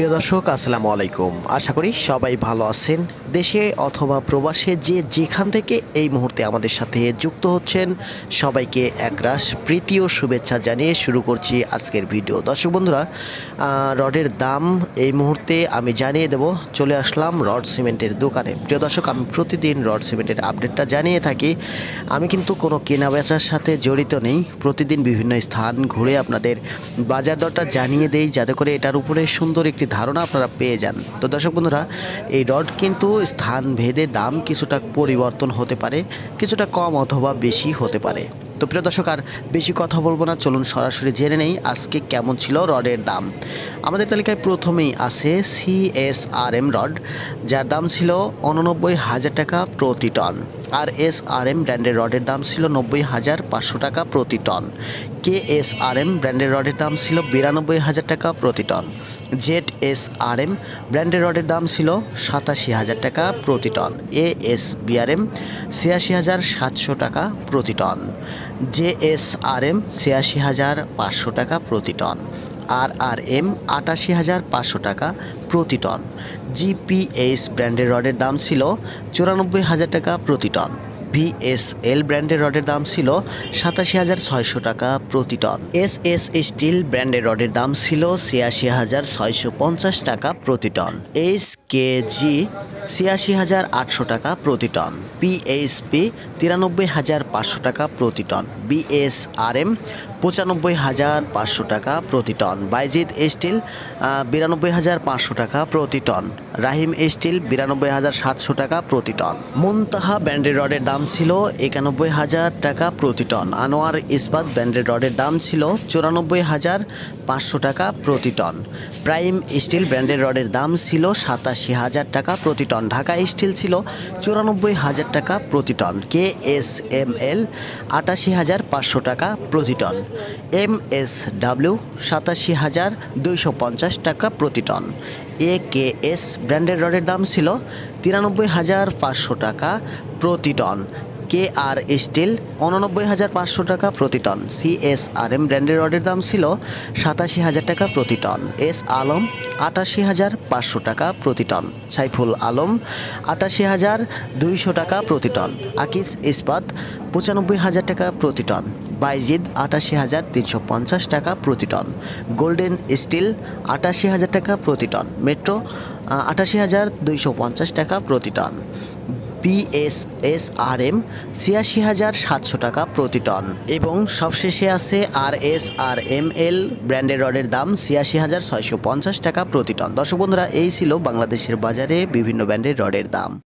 প্রিয় দর্শক, আসসালামু আলাইকুম। আশা করি সবাই ভালো আছেন। দেশে অথবা প্রবাসে যে যেখান থেকে এই মুহূর্তে আমাদের সাথে যুক্ত হচ্ছেন, সবাইকে একরাশ প্রীতি ও শুভেচ্ছা জানিয়ে শুরু করছি আজকের ভিডিও। দর্শক বন্ধুরা রডের দাম এই মুহূর্তে আমি জানিয়ে দেব। চলে আসলাম রড সিমেন্টের দোকানে। প্রিয় দর্শক, আমি প্রতিদিন রড সিমেন্টের আপডেটটা জানিয়ে থাকি। আমি কিন্তু কোনো কেনা বেচার সাথে জড়িত নেই। প্রতিদিন বিভিন্ন স্থান ঘুরে আপনাদের বাজার দরটা জানিয়ে দেই, যাতে করে এটার উপরে সুন্দর একটি ধারণা আপনারা পেয়ে যান। তো দর্শক বন্ধুরা, এই রড কিন্তু স্থান ভেদে দাম কিছুটা পরিবর্তন হতে পারে, কিছুটা কম অথবা বেশি হতে পারে। তো প্রিয় দর্শক, আর বেশি কথা বলব না, চলুন সরাসরি জেনে নেই আজকে কেমন ছিল রডের দাম। আমাদের তালিকায় প্রথমেই আছে সিএসআরএম রড, যার দাম ছিল উননব্বই হাজার টাকা প্রতি ton. R S R M ব্র্যান্ডের রডের দাম ছিল নব্বই হাজার পাঁচশো টাকা প্রতি ton. K S R M ব্র্যান্ডের রডের দাম ছিল বিরানব্বই হাজার টাকা প্রতি ton. Z S R M ব্র্যান্ডের রডের দাম ছিল সাতাশি হাজার টাকা প্রতি টন। এ এস বিআরএম ছিয়াশি হাজার সাতশো টাকা প্রতি ton. J S R M ছিয়াশি হাজার পাঁচশো টাকা প্রতি টন। আর আর এম আটাশি হাজার পাঁচশো টাকা প্রতি টন। জিপিএস ব্র্যান্ডের রডের দাম ছিল চুরানব্বই হাজার টাকা প্রতি টন। ভিএসএল ব্র্যান্ডের রডের দাম ছিল সাতাশি হাজার ছয়শো টাকা প্রতি টন। এস এস স্টিল ব্র্যান্ডের রডের দাম ছিল ছিয়াশি হাজার ছয়শো পঞ্চাশ টাকা প্রতি টন। এস কে জি ছিয়াশি হাজার আটশো টাকা প্রতি টন। পিএইচপি তিরানব্বই হাজার পাঁচশো টাকা প্রতি টন। বিএসআরএম পঁচানব্বই হাজার পাঁচশো টাকা প্রতি টন। বাইজিৎ স্টিল বিরানব্বই হাজার পাঁচশো টাকা প্রতি টন। রাহিম স্টিল, বিরানব্বই হাজার সাতশো টাকা প্রতি টন। মুনতাহা ব্র্যান্ডের রডের দাম ছিল একানব্বই হাজার টাকা প্রতি টন। আনোয়ার ইস্পাত ব্র্যান্ডের রডের দাম ছিল চুরানব্বই হাজার পাঁচশো টাকা প্রতি টন। প্রাইম স্টিল ব্র্যান্ডের রডের দাম ছিল সাতাশি হাজার টাকা প্রতি টন। ঢাকা স্টিল ছিল চুরানব্বই হাজার টাকা প্রতি ton. K S M L, আটাশি হাজার পাঁচশো টাকা প্রতি টন। এম এস ডাব্লিউ সাতাশি হাজার দুইশো পঞ্চাশ টাকা প্রতি টন। এ কে এস ব্র্যান্ডের রডের দাম ছিল তিরানব্বই হাজার পাঁচশো টাকা প্রতি টন। কে আর স্টিল উননব্বই হাজার পাঁচশো টাকা প্রতি টন। সিএস আর এম ব্র্যান্ডের রডের দাম ছিল সাতাশি হাজার টাকা প্রতি টন। এস আলম আটাশি হাজার পাঁচশো টাকা প্রতি টন। সাইফুল আলম আটাশি হাজার দুইশো টাকা প্রতি টন। আকিস ইস্পাত পঁচানব্বই হাজার টাকা প্রতি টন। বাইজিদ আটাশি হাজার তিনশো পঞ্চাশ টাকা প্রতি টন। গোল্ডেন স্টিল আটাশি হাজার টাকা প্রতি টন। মেট্রো আটাশি হাজার দুইশো পঞ্চাশ টাকা প্রতি টন। বিএসএসআরএম ছিয়াশি হাজার সাতশো টাকা প্রতি টন। এবং সবশেষে আছে আর এস আর এম এল ব্র্যান্ডের রডের দাম ছিয়াশি হাজার ছয়শো পঞ্চাশ টাকা প্রতি টন। দর্শক বন্ধুরা, এই ছিল বাংলাদেশের বাজারে বিভিন্ন ব্র্যান্ডের রডের দাম।